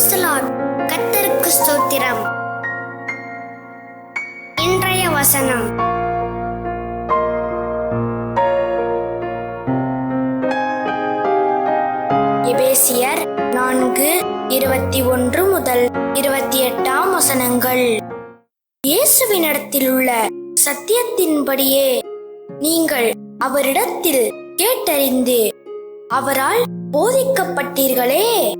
கத்தருக்கு ஸ்தோத்திரம். இன்றைய வசனம். எபேசியர் நான்கு இருபத்தி ஒன்று முதல் இருபத்தி எட்டாம் வசனங்கள். இயேசுவினிடத்தில் உள்ள சத்தியத்தின்படியே நீங்கள் அவரிடத்தில் கேட்டறிந்து அவரால் போதிக்கப்பட்டீர்களே.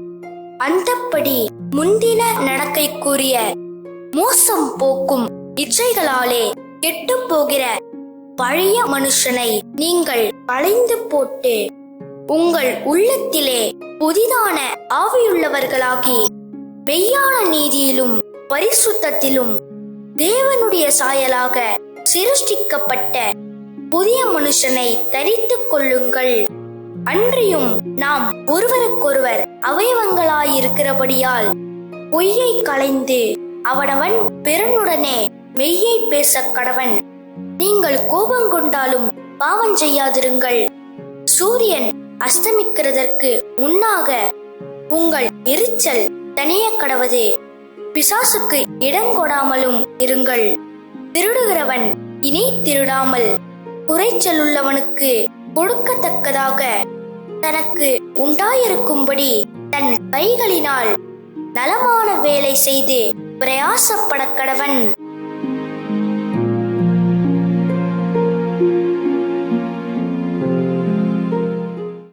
அந்தப்படி முந்தின நடக்கைக்குரிய மோசம் போக்கும் இச்சைகளாலே கெட்டுப் போகிற பழைய மனுஷனை நீங்கள் களைந்து போட்டு உங்கள் உள்ளத்திலே புதிதான ஆவியுள்ளவர்களாகி மெய்யான நீதியிலும் பரிசுத்தத்திலும் தேவனுடைய சாயலாக சிருஷ்டிக்கப்பட்ட புதிய மனுஷனை தரித்துக் கொள்ளுங்கள். அன்றியும் நாம் ஒருவருக்கொருவர் அவயவங்களாயிருக்கிறபடியால் பொய்யை களைந்து அவனவன் பிறனுடனே மெய்யை பேச கடவன். நீங்கள் கோபம் கொண்டாலும் பாவம் செய்யாதிருங்கள். சூரியன் அஸ்தமிக்கிறதற்கு முன்னாக உங்கள் எரிச்சல் தனிய கடவது. பிசாசுக்கு இடங்கொடாமலும் இருங்கள். திருடுகிறவன் இனி திருடாமல் குறைச்சலுள்ளவனுக்கு கொடுக்கத்தக்கதாக தனக்கு உண்டாயிருக்கும்படி தன் கைகளினால் நலமான வேலை செய்து பிரயாசப்பட கடவன்